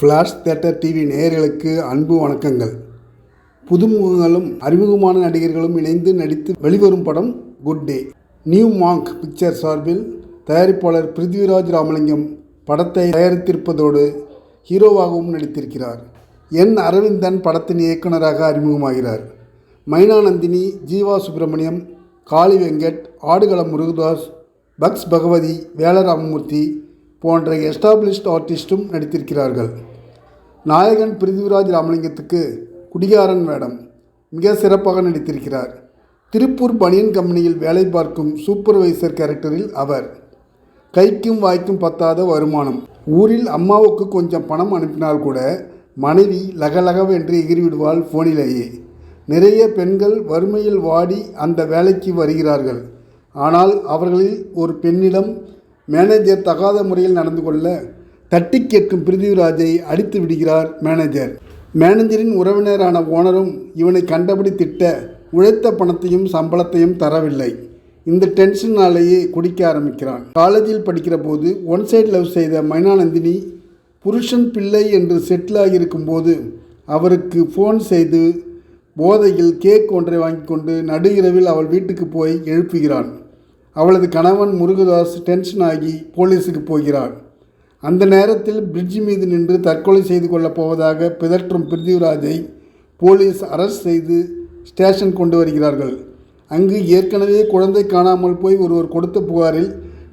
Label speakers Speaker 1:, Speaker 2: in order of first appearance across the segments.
Speaker 1: Flash theatre TV நேயர்களுக்கு அன்பு வணக்கங்கள். புதுமுகங்களும் அறிமுகமான நடிகர்களும் இணைந்து நடித்து வெளிவரும் படம் good day new monk picture சார்பில் தயாரிப்பாளர் பிருத்விராஜ் ராமலிங்கம் படத்தை தயாரித்திருப்பதோடு ஹீரோவாகவும் நடித்திருக்கிறார். என் அரவிந்தன் படத்தின் இயக்குனராக அறிமுகமாகிறார். மைனாநந்தினி ஜீவா சுப்பிரமணியம் காளி வெங்கட் ஆடுகளம் முருகதாஸ் பக்ஸ் பகவதி வேலராமமூர்த்தி போன்ற எஸ்டாப்ளிஷ்ட் ஆர்டிஸ்ட்டும் நடித்திருக்கிறார்கள். நாயகன் பிருத்திவிராஜ் ராமலிங்கத்துக்கு குடிகாரன் வேடம். மிக சிறப்பாக நடித்திருக்கிறார். திருப்பூர் பனியன் கம்பெனியில் வேலை பார்க்கும் சூப்பர்வைசர் கேரக்டரில் அவர். கைக்கும் வாய்க்கும் பத்தாத வருமானம். ஊரில் அம்மாவுக்கு கொஞ்சம் பணம் அனுப்பினால் கூட மனைவி லகலகவென்று எகிறிவிடுவாள் ஃபோனிலேயே நிறைய பெண்கள் வறுமையில் வாடி அந்த வேலைக்கு வருகிறார்கள். ஆனால் அவர்களில் ஒரு பெண்ணிடம் மேனேஜர் தகாத முறையில் நடந்து கொள்ள தட்டி கேட்கும் பிருத்திவிராஜை அடித்து விடுகிறார் மேனேஜர். மேனேஜரின் உறவினரான ஓனரும் இவனை கண்டபடி திட்ட உழைத்த பணத்தையும் சம்பளத்தையும் தரவில்லை. இந்த டென்ஷனாலேயே குடிக்க ஆரம்பிக்கிறான். காலேஜில் படிக்கிற போது ஒன் சைடு லவ் செய்த மைனானந்தினி புருஷன் பிள்ளை என்று செட்டில் ஆகியிருக்கும் அவருக்கு ஃபோன் செய்து போதையில் கேக் ஒன்றை வாங்கி கொண்டு நடு இரவில் அவள் வீட்டுக்கு போய் எழுப்புகிறான். அவளது கணவன் முருகதாஸ் டென்ஷன் ஆகி போலீஸுக்கு போகிறான். அந்த நேரத்தில் பிரிட்ஜ் மீது நின்று தற்கொலை செய்து கொள்ளப் போவதாக பிதற்றும் பிருத்திவிராஜை போலீஸ் அரெஸ்ட் செய்து ஸ்டேஷன் கொண்டு வருகிறார்கள். அங்கு ஏற்கனவே குழந்தை காணாமல் போய் ஒருவர் கொடுத்த புகாரில்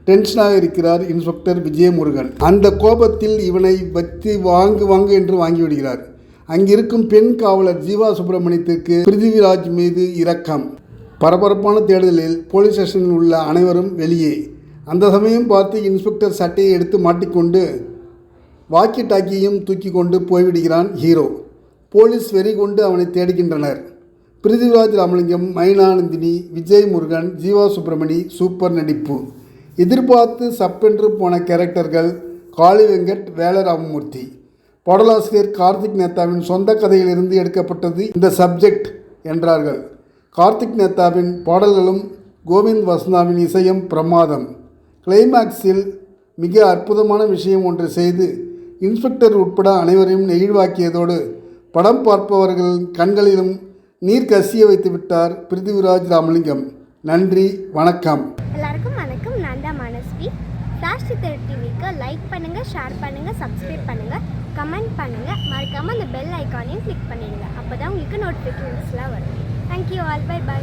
Speaker 1: டென்ஷனாக இருக்கிறார் இன்ஸ்பெக்டர் விஜயமுருகன். அந்த கோபத்தில் இவனை வச்சு வாங்கு வாங்கு என்று வாங்கிவிடுகிறார் அங்கிருக்கும் பெண் காவலர் ஜீவா சுப்பிரமணியத்திற்கு பிருத்திவிராஜ் மீது இரக்கம். பரபரப்பான தேடுதலில் போலீஸ் ஸ்டேஷனில் உள்ள அனைவரும் வெளியே. அந்த சமயம் பார்த்து இன்ஸ்பெக்டர் சட்டையை எடுத்து மாட்டிக்கொண்டு வாக்கி டாக்கியையும் தூக்கி கொண்டு போய்விடுகிறான் ஹீரோ. போலீஸ் வெறி கொண்டு அவனை தேடுகின்றனர். பிருத்திவிராஜ் ராமலிங்கம் மைனானந்தினி விஜய் முருகன் ஜீவா சுப்பிரமணி சூப்பர் நடிப்பு. எதிர்பார்த்து சப்பென்று போன கேரக்டர்கள் காளி வெங்கட் வேலராமமூர்த்தி. பாடலாசிரியர் கார்த்திக் நேத்தாவின் சொந்த கதையிலிருந்து எடுக்கப்பட்டது இந்த சப்ஜெக்ட் என்றார்கள். கார்த்திக் நேத்தாவின் பாடல்களும் கோவிந்த் வசந்தாவின் இசையும் பிரமாதம். கிளைமாக்ஸில் மிக அற்புதமான விஷயம் ஒன்று செய்து இன்ஸ்பெக்டர் உட்பட அனைவரையும் நெகிழ்வாக்கியதோடு படம் பார்ப்பவர்கள் கண்களிலும் நீர் கசிய வைத்து விட்டார் பிருத்திவிராஜ் ராமலிங்கம். நன்றி வணக்கம்.
Speaker 2: எல்லாருக்கும் வணக்கம். நான் தான் மனஸ்வி. ராஷ்டி சித்தர் டிவிக்கு லைக் பண்ணுங்கள் ஷேர் பண்ணுங்கள் சப்ஸ்கிரைப் பண்ணுங்கள் கமெண்ட் பண்ணுங்கள் மறக்காமல் அந்த பெல் ஐக்கானையும் கிளிக் பண்ணிடுங்க. அப்போ தான் உங்களுக்கு நோட்டிஃபிகேஷன்ஸ்லாம் வரும். Thank you all by by